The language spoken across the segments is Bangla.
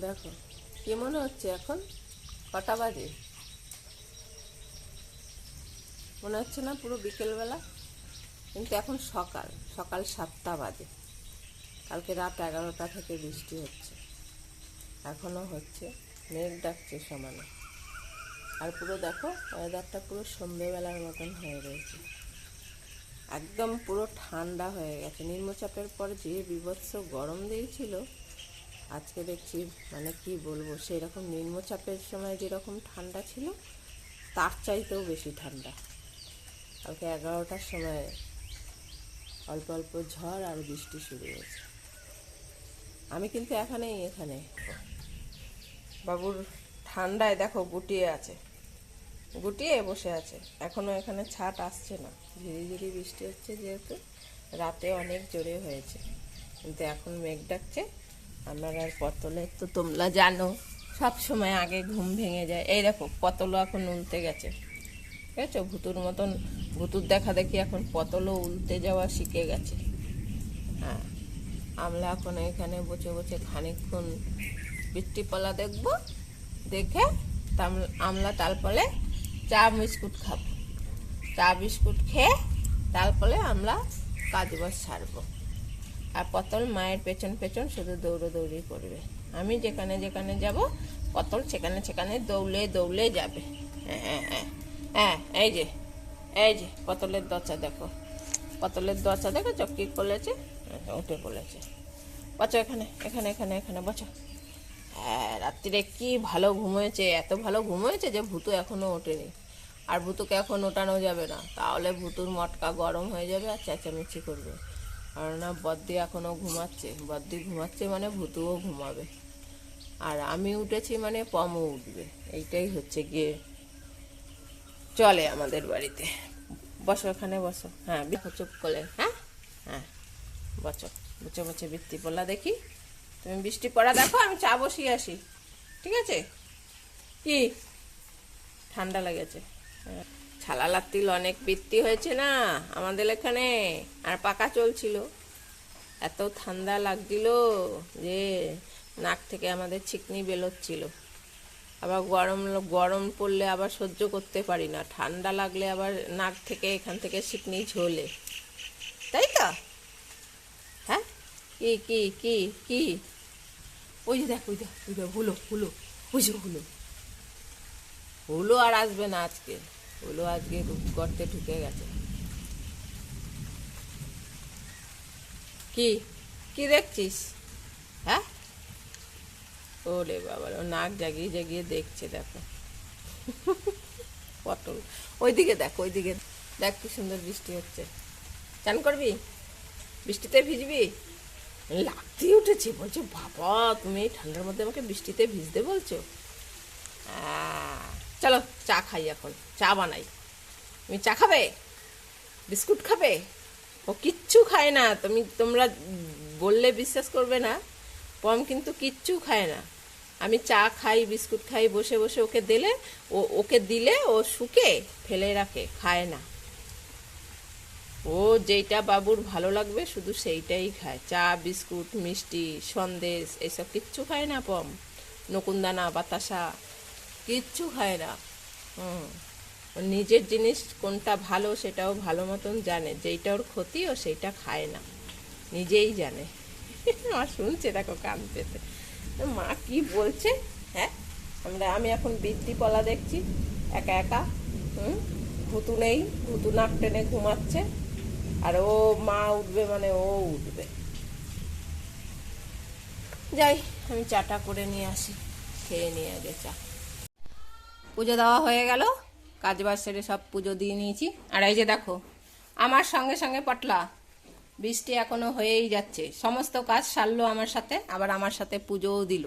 দেখো, কি মনে হচ্ছে এখন? কটা বাজে? মনে হচ্ছে না পুরো বিকেলবেলা? কিন্তু এখন সকাল সকাল সাতটা বাজে। কালকে রাত এগারোটা থেকে বৃষ্টি হচ্ছে। এখনও হচ্ছে, মেঘ ডাকছে সমানে। আর পুরো দেখো ওয়েদারটা পুরো সন্ধেবেলার মতন হয়ে রয়েছে। একদম পুরো ঠান্ডা হয়ে গেছে। নিম্নচাপের পর যে বিভৎস গরম দিয়েছিল আজকে দেখছি মানে কি বলব সেই রকম নিম্নচাপের সময় যেরকম ঠান্ডা ছিল, তার চাইতেও বেশি ঠান্ডা। কালকে এগারোটার সময় অল্প অল্প ঝড় আর বৃষ্টি শুরু হয়েছে। আমি কিন্তু এখানেই, এখানে। বাবুর ঠান্ডায় দেখো গুটিয়ে আছে। গুটিয়ে বসে আছে। এখনও এখানে ছাট আসছে না। ঝিরি ঝিরি বৃষ্টি হচ্ছে যেহেতু, রাতে অনেক জোরে হয়েছে। কিন্তু এখন মেঘ ডাকছে আমার আর পতলে তো তোমরা জানো, সব সময় আগে ঘুম ভেঙে যায়। এই দেখো পতলও এখন উল্টে গেছে। ঠিক আছে? ভুতুর মতন, ভুতুর দেখা দেখি এখন পতলও উল্টে যাওয়া শিখে গেছে। হ্যাঁ আমরা এখন এখানে বসে বসে খানিকক্ষণ বৃষ্টিপালা দেখব। দেখে আমরা তারপরে চা বিস্কুট খাব। চা বিস্কুট খেয়ে তারপরে আমরা কাজ বাজ সারবো। আর পতল মায়ের পেছন পেছন শুধু দৌড়োদৌড়ি করবে। আমি যেখানে যেখানে যাব, পতল সেখানে সেখানে দৌড়ে দৌড়ে যাবে। হ্যাঁ হ্যাঁ হ্যাঁ হ্যাঁ এই যে এই যে, পতলের দচা দেখো। পতলের দচা দেখো, চক্কি করেছে উঠে পড়েছে। বচো এখানে এখানে এখানে এখানে বচো হ্যাঁ রাত্রিরে কি ভালো ঘুমোয়েছে, এত ভালো ঘুমোয়েছে যে ভূতু এখনও ওঠেনি। আর ভুতুকে এখন ওঠানো যাবে না। তাহলে ভূতুর মটকা গরম হয়ে যাবে আর চেঁচামেচি করবে। আর না বদ্দি এখনও ঘুমাচ্ছে। বদ্দি ঘুমাচ্ছে মানে ভূতুও ঘুমাবে। আর আমি উঠেছি মানে পমও উঠবে। এইটাই হচ্ছে গিয়ে চলে আমাদের বাড়িতে। বসো এখানে বসো। হ্যাঁ চুপ করে। হ্যাঁ? হ্যাঁ বসো। বসে বসে বৃত্তি পড়লা দেখি। তুমি বৃষ্টি পড়া দেখো, আমি চা বসিয়ে আসি। ঠিক আছে? কি? ঠান্ডা লেগেছে। হ্যাঁ। ছালা লাত্তিল অনেক বৃত্তি হয়েছে না আমাদের এখানে? আর পাকা চলছিল। এত ঠান্ডা লাগছিল যে নাক থেকে আমাদের ছিকনি বেরোচ্ছিল। আবার গরম গরম পড়লে আবার সহ্য করতে পারি না। ঠান্ডা লাগলে আবার নাক থেকে এখান থেকে ছিকনি ঝোলে। তাই তো? হ্যাঁ? কি কি কি কি? ওই যে দেখ, ওই দেখ ওই দেখ, হুলো হুলো, ওই যে হুলো। হুলো আর আসবে না আজকে। হুলো আজকে গর্তে ঢুকে গেছে। কি? কি দেখছিস? হ্যাঁ? ওরে বাবা ও নাক জাগিয়ে জাগিয়ে দেখছে, দেখো। পটল। ওইদিকে দেখ ওইদিকে দেখ। কি সুন্দর বৃষ্টি হচ্ছে। চান করবি? বৃষ্টিতে ভিজবি? লাগতেই উঠেছে। বলছে, বাবা, তুমি ঠান্ডার মধ্যে আমাকে বৃষ্টিতে ভিজতে বলছো? চলো। চা খাই এখন, চা বানাই। তুমি চা খাবে? বিস্কুট খাবে? ও কিচ্ছু খায় না। তুমি, তোমরা বললে বিশ্বাস করবে না, পম কিন্তু কিচ্ছু খায় না। আমি চা খাই, বিস্কুট খাই, বসে বসে ওকে দিলে, ও, ওকে দিলে ও শুকে, ফেলে রাখে, খায় না। ও যেইটা বাবুর ভালো লাগবে, শুধু সেইটাই খায়। চা, বিস্কুট, মিষ্টি, সন্দেশ, এসব কিচ্ছু খায় না পম। নকুনদানা, বাতাসা, কিচ্ছু খায় না। নিজের জিনিস কোনটা ভালো সেটাও ভালো মতন জানে, যেইটা ওর ক্ষতি ও সেইটা খায় না। নিজেই জানে। আমার শুনছে দেখো কান পেতে। মা কি বলছে? হ্যাঁ? আমরা, আমি এখন বৃত্তি পলা দেখছি, একা একা। হুম? ভুতু নেই ভুতু নাক টেনে ঘুমাচ্ছে, আর ও মা উঠবে মানে ও উঠবে। যাই, আমি চাটা করে নিয়ে আসি, খেয়ে নিয়ে আগে চা। পুজো দেওয়া হয়ে গেল। কাজ বাজ সেরে সব পুজো দিয়ে নিয়েছি। আর এই যে দেখো, আমার সঙ্গে সঙ্গে পটলা, বৃষ্টি এখনও হয়েই যাচ্ছে। সমস্ত কাজ সারলো আমার সাথে, আবার আমার সাথে পুজোও দিল।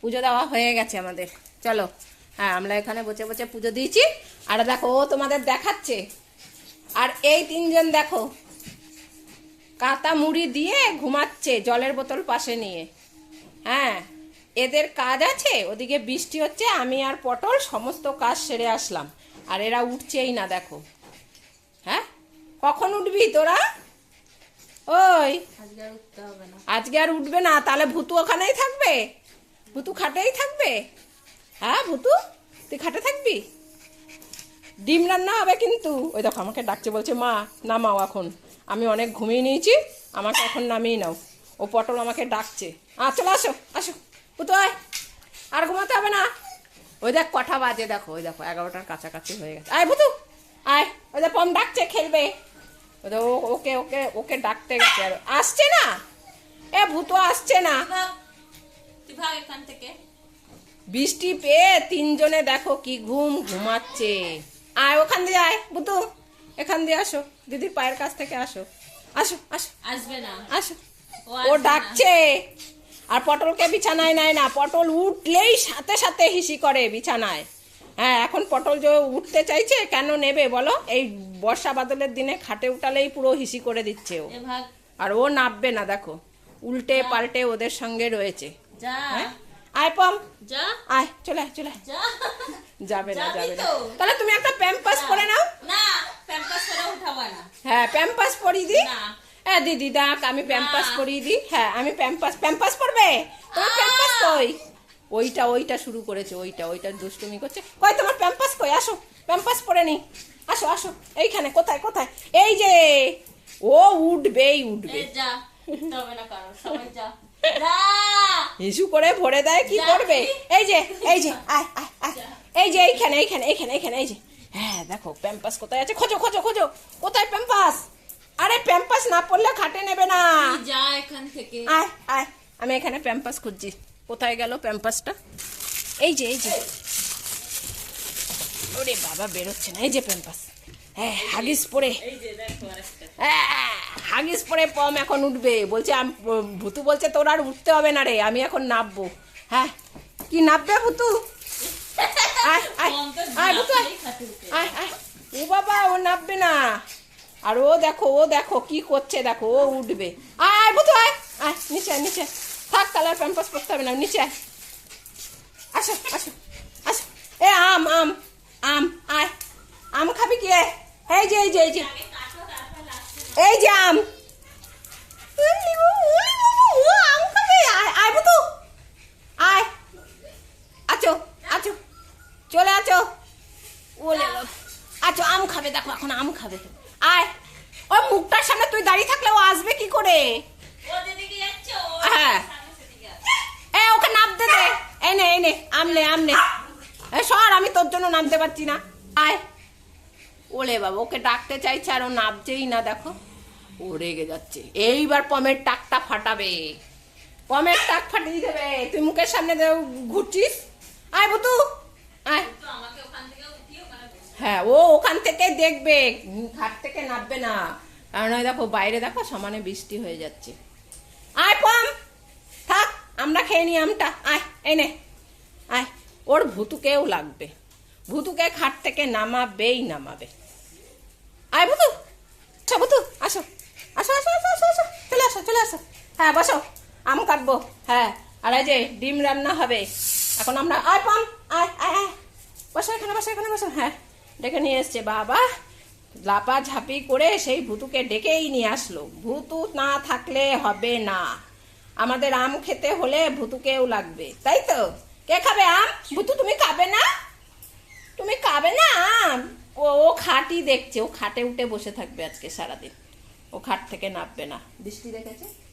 পুজো দেওয়া হয়ে গেছে আমাদের। চলো হ্যাঁ আমরা এখানে বসে বসে পুজো দিয়েছি। আর দেখো, ও তোমাদের দেখাচ্ছে। আর এই তিনজন দেখো কাতা মুড়ি দিয়ে ঘুমাচ্ছে জলের বোতল পাশে নিয়ে। হ্যাঁ এদের কাজ আছে? ওদিকে বৃষ্টি হচ্ছে আমি আর পটল সমস্ত কাজ সেরে আসলাম। আর এরা উঠছেই না দেখো। হ্যাঁ? কখন উঠবি তোরা? ওই। আজকে আর উঠবে না তাহলে ভুতু ওখানেই থাকবে? ভুতু খাটেই থাকবে? হ্যাঁ ভুতু? তুই খাটে থাকবি? ডিম রান্না হবে কিন্তু। ওই দেখো আমাকে ডাকছে বলছে মা নামাও এখন। আমি অনেক ঘুমিয়ে নিয়েছি আমাকে এখন নামিয়ে নাও। ও পটল আমাকে ডাকছে। আ চলো আসো আসো। ভুতু আয় আর ঘুমাতে হবে না। ওই দেখ কটা বাজে দেখো ওই দেখো এগারোটার কাছাকাছি হয়ে গেছে। আয় ভুতু আয় ওই দেখ পম ডাকছে খেলবে। ওই দেখ, ও- ওকে ওকে ওকে ডাকতে গেছে আর। আসছে না? এ ভূতো আসছে না। এখান থেকে। বৃষ্টি পেয়ে তিনজনে দেখো কি ঘুম ঘুমাচ্ছে। আয় ওখান দিয়ে আয় বুতু এখান দিয়ে আসো। দিদির পায়ের কাছ থেকে আসো। আসো আসো। আসবে না। আসো। ও। ডাকছে। আর পটলকে বিছানায় নেয় না পটল উঠলেই সাথে সাথে হিসি করে বিছানায়। হ্যাঁ এখন পটল যে উঠতে চাইছে কেন নেবে বলো? এই বর্ষা বাদলের দিনে খাটে উঠালেই পুরো হিসি করে দিচ্ছে ও। আর ও নাববে না দেখো উল্টে পাল্টে ওদের সঙ্গে রয়েছে। হ্যাঁ? আয় পম। যা। আয় চলে আয় চলে যাবে না যাবে না। তাহলে তুমি একটা প্যাম্পাস পরে নাও। না প্যাম্পাস করে উঠাবা না। হ্যাঁ প্যাম্পাস পরিয়ে দি না। হ্যাঁ দিদি ডাক আমি প্যাম্পাস। পরিয়ে দিই। হ্যাঁ আমি প্যাম্পাস প্যাম্পাস পরবে তোমার প্যাম্পাস কই? ওইটা ওইটা শুরু করেছে ওইটা ওইটা দুষ্টুমি করছে। কই তোমার প্যাম্পাস কই? আসো প্যাম্পাস পরে নি আসো আসো এইখানে কোথায় কোথায়? এই যে ও উঠবেই উঠবে। হিসু করে ভরে দেয় কি করবে? এই যে এই যে আয় আয় আয়। এই যে এইখানে এইখানে এইখানে এইখানে এই যে। হ্যাঁ দেখো প্যাম্পাস কোথায় আছে? খোঁজো খোঁজো খোঁজো। কোথায় প্যাম্পাস? আরে প্যাম্পাস না পড়লে খাটে নেবে না। যা এখান থেকে। আয় আয় আমি এখানে প্যাম্পাস খুঁজছি। কোথায় গেল প্যাম্পাসটা? এই যে এই যে। ওরে বাবা বেরোচ্ছে না। এই যে প্যাম্পাস। হ্যাঁ হাগিস পরে। এই যে দেখো আরেকটা। হ্যাঁ, হাগিস পরে পম এখন উঠবে। বলছে আম- ভুতু বলছে তোর আর উঠতে হবে না রে আমি এখন নাববো। হ্যাঁ। কি নাববে ভুতু? আয় আয় আয় ভুতু। আয় আয়। ও বাবা ও নাববে না। আর ও দেখো ও দেখো কি করছে দেখো ও উঠবে। আয় আয় আয় আয় নিচে আয়, নিচে থাক কালার প্যাম্পাস করতে হবে না নিচে আয়। আসো আসো আসো। এ আম আম আম আয়। আম খাবি কি এই যে এই যে এই যে। এই যে আম। আম আয় আয় আছো আছো। চলে আছো। ওলে। আছো আম খাবে দেখো এখন আম খাবে। আয়। ও মুখটার সামনে তুই দাঁড়িয়ে থাকলে ও আসবে কি করে? হ্যাঁ। এ ওকে নামতে দে এই নে এই নে আম নে আম নে। এ সর আমি তোর জন্য নামতে পারছি না। আয়। ওলে বাবা ওকে ডাকতে চাইছে আর ও নামছেই না দেখো। ও রেগে যাচ্ছে। এইবার পমের টাকটা ফাটাবে। পমের টাক ফাটিয়ে দেবে। তুই মুখের সামনে ঘুরছিস? আয় বুতু। আয় তো আমাকে ওখান থেকে উঠিয়ে ওখানে বসে হ্যাঁ ও ওখান থেকে দেখবে, ঘাট থেকে নামবে না। কারণ ওই দেখো, বাইরে দেখো, সমানে বৃষ্টি হয়ে যাচ্ছে। আয় পম, থাক, আমরা খেয়ে নি আমটা। আয় এনে আয়, ওর ভুতুকেও লাগবে। ভুতুকে খাট থেকে নামাবেই নামাবে। আয় ভুতু আচ্ছা ভুতু, আসো। আসো আসো আসো আসো আসো, চলে আসো চলে আসো। হ্যাঁ বসো, আম কাটবো। হ্যাঁ আর এই যে ডিম রান্না হবে। এখন আমরা, আয় পম, আয় আয় আয়। বসো এখানে বসো এখানে, বসো। হ্যাঁ। ডেকে নিয়ে এসছে বাবা। লাপা ঝাপি করে সেই ভুতুকে ডেকেই নিয়ে আসলো। ভুতু না থাকলে হবে না। আমাদের আম খেতে হলে ভুতুকেও লাগবে, তাই তো? কে খাবে আম? ভুতু, তুমি খাবে না? তুমি খাবে না আম? ও ও খাটই দেখছে, ও খাটে উঠে বসে থাকবে আজকে সারাদিন। ও খাট থেকে নামবে না। বৃষ্টি দেখেছে?